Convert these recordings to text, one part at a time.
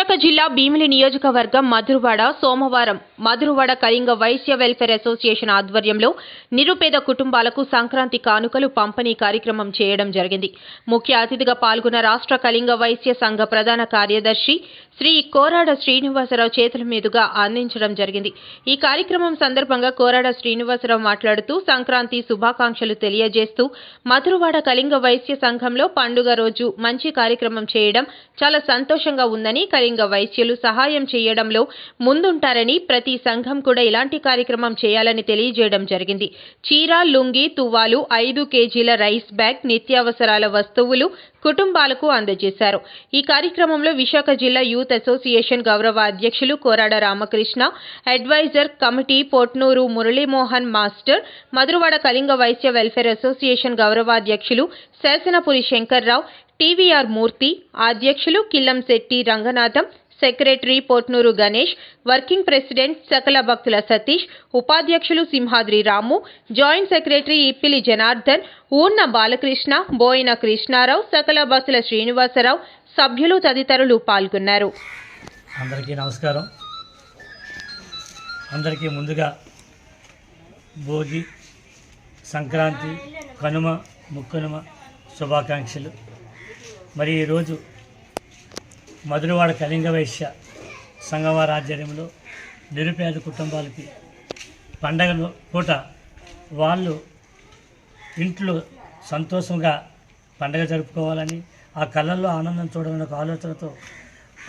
విశాఖ జిల్లా భీమిలి నియోజకవర్గం మధురవాడ సోమవారం మధురవాడ కళింగ వైశ్య వెల్ఫేర్ అసోసియేషన్ ఆధ్వర్యంలో నిరుపేద కుటుంబాలకు సంక్రాంతి కానుకలు పంపిణీ కార్యక్రమం చేయడం జరిగింది. ముఖ్య అతిథిగా పాల్గొన్న రాష్ట్ర కళింగ వైశ్య సంఘ ప్రధాన కార్యదర్శి శ్రీ కోరాడ శ్రీనివాసరావు చేతుల మీదుగా అందించడం జరిగింది. ఈ కార్యక్రమం సందర్భంగా కోరాడ శ్రీనివాసరావు మాట్లాడుతూ సంక్రాంతి శుభాకాంక్షలు తెలియజేస్తూ మధురవాడ కళింగ వైశ్య సంఘంలో పండుగ రోజు మంచి కార్యక్రమం చేయడం చాలా సంతోషంగా ఉందని కళింగ వైశ్యులు సహాయం చేయడంలో ముందుంటారని ప్రతి సంఘం కూడా ఇలాంటి కార్యక్రమం చేయాలని తెలియజేయడం జరిగింది. చీర లుంగి తువ్వాలు ఐదు కేజీల రైస్ బ్యాగ్ నిత్యావసరాల వస్తువులు కుటుంబాలకు అందజేశారు. ఈ కార్యక్రమంలో విశాఖ జిల్లా యూత్ అసోసియేషన్ గౌరవ అధ్యక్షులు Korada Ramakrishna adviser committee Potnuru Muralimohan master Madhurawada Kalinga Vaishya welfare association గౌరవాధ్యక్షులు Sasanapuri Shankarrao TVR Murthy అధ్యక్షులు Killamsetti Ranganatham secretary Potnuru Ganesh working president Sakala Bhaktula Satish ఉపాధ్యక్షులు సింహాద్రి రాము జాయింట్ సెక్రటరీ ఇప్పిలి జనార్దన్ ఊర్న బాలకృష్ణ బోయిన కృష్ణారావు సకల భక్తుల శ్రీనివాసరావు సభ్యులు తదితరులు పాల్గొన్నారు. అందరికీ నమస్కారం. అందరికీ ముందుగా భోగి సంక్రాంతి కనుమ ముక్కనుమ శుభాకాంక్షలు. మరి ఈరోజు మధురవాడ కళింగ వైశ్య సంగవారి ఆధ్వర్యంలో నిరుపేద కుటుంబాలకి పండగ పూట వాళ్ళు ఇంట్లో సంతోషంగా పండగ జరుపుకోవాలని ఆ కళల్లో ఆనందం చూడాలని ఒక ఆలోచనతో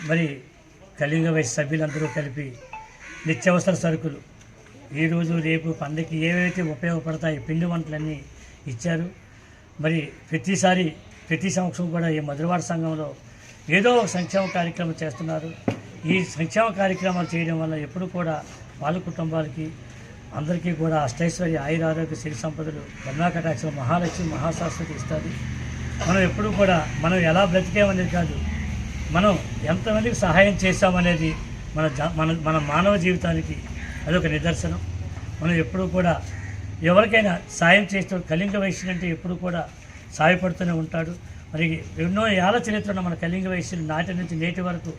మరి కళింగ వయసు సభ్యులందరూ కలిపి నిత్యావసర సరుకులు ఈరోజు రేపు పండగకి ఏవైతే ఉపయోగపడతాయి పిండి వంటలన్నీ ఇచ్చారు. మరి ప్రతిసారి ప్రతి సంవత్సరం కూడా ఈ మధురవాడ సంఘంలో ఏదో ఒక సంక్షేమ కార్యక్రమం చేస్తున్నారు. ఈ సంక్షేమ కార్యక్రమాలు చేయడం వల్ల ఎప్పుడు కూడా వాళ్ళ కుటుంబాలకి అందరికీ కూడా అష్టైశ్వర్య ఆయుర ఆరోగ్య సిరి సంపదలు కరుణాకటాక్షలు మహాలక్ష్మి మహాసరస్వతి ఇస్తుంది. మనం ఎప్పుడు కూడా మనం ఎలా బ్రతికామనేది కాదు. మనం ఎంతమందికి సహాయం చేశామనేది మన మన మన మానవ జీవితానికి అదొక నిదర్శనం. మనం ఎప్పుడూ కూడా ఎవరికైనా సాయం చేస్తూ కళింగ వైశ్యులు అంటే ఎప్పుడు కూడా సాయపడుతూనే ఉంటాడు. మరి ఎన్నో ఏళ్ళ చరిత్ర ఉన్న మన కళింగ వైశ్యులు నాటి నుంచి నేటి వరకు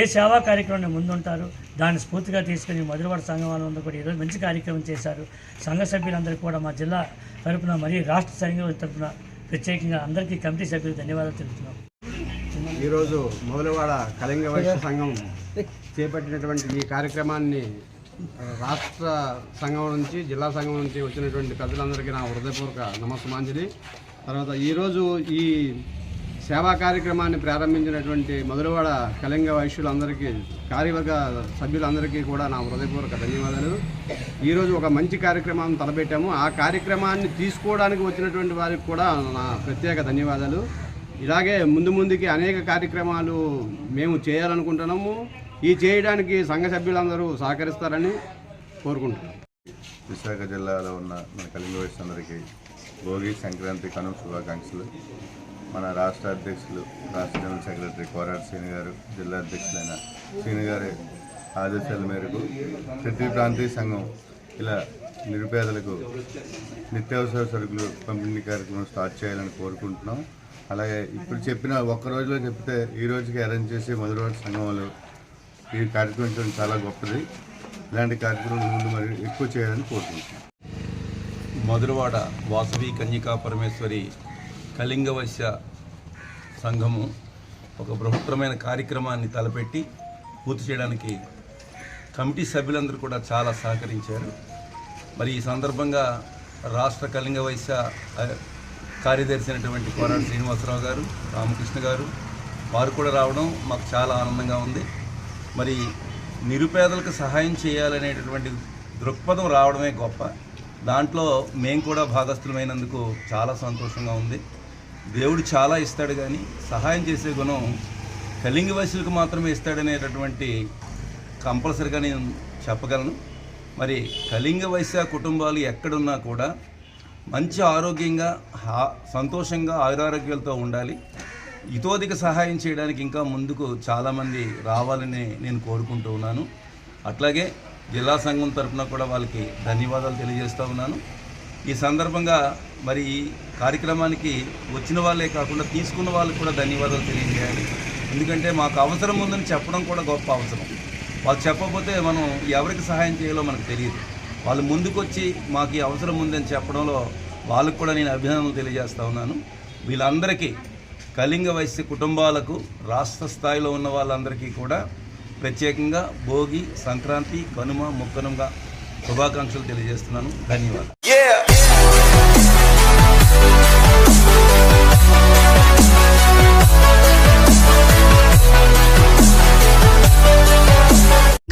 ఏ సేవా కార్యక్రమం ముందుంటారు? దాన్ని స్ఫూర్తిగా తీసుకుని మధురవాడ సంఘం వాళ్ళు అందరూ కూడా ఈరోజు మంచి కార్యక్రమం చేశారు. సంఘ సభ్యులందరూ కూడా మా జిల్లా తరపున మరియు రాష్ట్ర సంఘం తరపున ప్రత్యేకంగా అందరికీ కమిటీ సభ్యులు ధన్యవాదాలు తెలుపుతున్నాం. ఈరోజు మొదలవాడ కళింగ వైశ్య సంఘం చేపట్టినటువంటి ఈ కార్యక్రమాన్ని రాష్ట్ర సంఘం నుంచి జిల్లా సంఘం నుంచి వచ్చినటువంటి పెద్దలందరికీ నా హృదయపూర్వక నమస్సుమాంజలి. తర్వాత ఈరోజు ఈ సేవా కార్యక్రమాన్ని ప్రారంభించినటువంటి మధురవాడ కళింగ వైశ్యులందరికీ కార్యవర్గ సభ్యులందరికీ కూడా నా హృదయపూర్వక ధన్యవాదాలు. ఈరోజు ఒక మంచి కార్యక్రమాన్ని తలపెట్టాము. ఆ కార్యక్రమాన్ని తీసుకోవడానికి వచ్చినటువంటి వారికి కూడా నా ప్రత్యేక ధన్యవాదాలు. ఇలాగే ముందు ముందుకి అనేక కార్యక్రమాలు మేము చేయాలనుకుంటున్నాము. ఈ చేయడానికి సంఘ సభ్యులందరూ సహకరిస్తారని కోరుకుంటున్నాం. విశాఖ జిల్లాలో ఉన్న మన కలింగ వయసులందరికీ భోగి సంక్రాంతి కనుమ శుభాకాంక్షలు. మన రాష్ట్ర అధ్యక్షులు రాష్ట్ర జనరల్ సెక్రటరీ కోరాడు శ్రీని గారు జిల్లా అధ్యక్షులైన శ్రీని గారి ఆదేశాల మేరకు ప్రతి ప్రాంతీయ సంఘం ఇలా నిరుపేదలకు నిత్యావసర సరుకులు పంపిణీ కార్యక్రమం స్టార్ట్ చేయాలని కోరుకుంటున్నాం. అలాగే ఇప్పుడు చెప్పిన ఒక్క రోజులో చెప్తే ఈ రోజుకి అరేంజ్ చేసి మధురవాడ సంఘం వాళ్ళు ఈ కార్యక్రమం చాలా గొప్పది. ఇలాంటి కార్యక్రమం ముందు మరి ఎక్కువ చేయాలని కోరుకుంటున్నాం. మధురవాడ వాసవి కన్యకా పరమేశ్వరి కళింగ వైశ్య సంఘము ఒక బృహత్తరమైన కార్యక్రమాన్ని తలపెట్టి పూర్తి చేయడానికి కమిటీ సభ్యులందరూ కూడా చాలా సహకరించారు. మరి ఈ సందర్భంగా రాష్ట్ర కళింగ వైశ్య కార్యదర్శి అయినటువంటి కోరాడు శ్రీనివాసరావు గారు రామకృష్ణ గారు వారు కూడా రావడం మాకు చాలా ఆనందంగా ఉంది. మరి నిరుపేదలకు సహాయం చేయాలనేటటువంటి దృక్పథం రావడమే గొప్ప. దాంట్లో మేము కూడా భాగస్థులమైనందుకు చాలా సంతోషంగా ఉంది. దేవుడు చాలా ఇస్తాడు కానీ సహాయం చేసే గుణం కలింగ వయసులకు మాత్రమే ఇస్తాడనేటటువంటి కంపల్సరిగా నేను చెప్పగలను. మరి కళింగ వైశ్య కుటుంబాలు ఎక్కడున్నా కూడా మంచి ఆరోగ్యంగా హా సంతోషంగా ఆయురారోగ్యాలతో ఉండాలి. ఇతోధిక సహాయం చేయడానికి ఇంకా ముందుకు చాలామంది రావాలని నేను కోరుకుంటూ ఉన్నాను. అట్లాగే జిల్లా సంఘం తరఫున కూడా వాళ్ళకి ధన్యవాదాలు తెలియజేస్తూ ఉన్నాను. ఈ సందర్భంగా మరి ఈ కార్యక్రమానికి వచ్చిన వాళ్ళే కాకుండా తీసుకున్న వాళ్ళకి కూడా ధన్యవాదాలు తెలియజేయాలి. ఎందుకంటే మాకు అవసరం ఉందని చెప్పడం కూడా గొప్ప అవసరం. వాళ్ళు చెప్పకపోతే మనం ఎవరికి సహాయం చేయాలో మనకు తెలియదు. వాళ్ళు ముందుకొచ్చి మాకు అవసరం ఉందని చెప్పడంలో వాళ్ళకు కూడా నేను అభినందనలు తెలియజేస్తూ ఉన్నాను. వీళ్ళందరికీ కళింగ వయస్సు కుటుంబాలకు రాష్ట్ర స్థాయిలో ఉన్న వాళ్ళందరికీ కూడా ప్రత్యేకంగా భోగి సంక్రాంతి కనుమ ముక్కనుగా శుభాకాంక్షలు తెలియజేస్తున్నాను. ధన్యవాదాలు.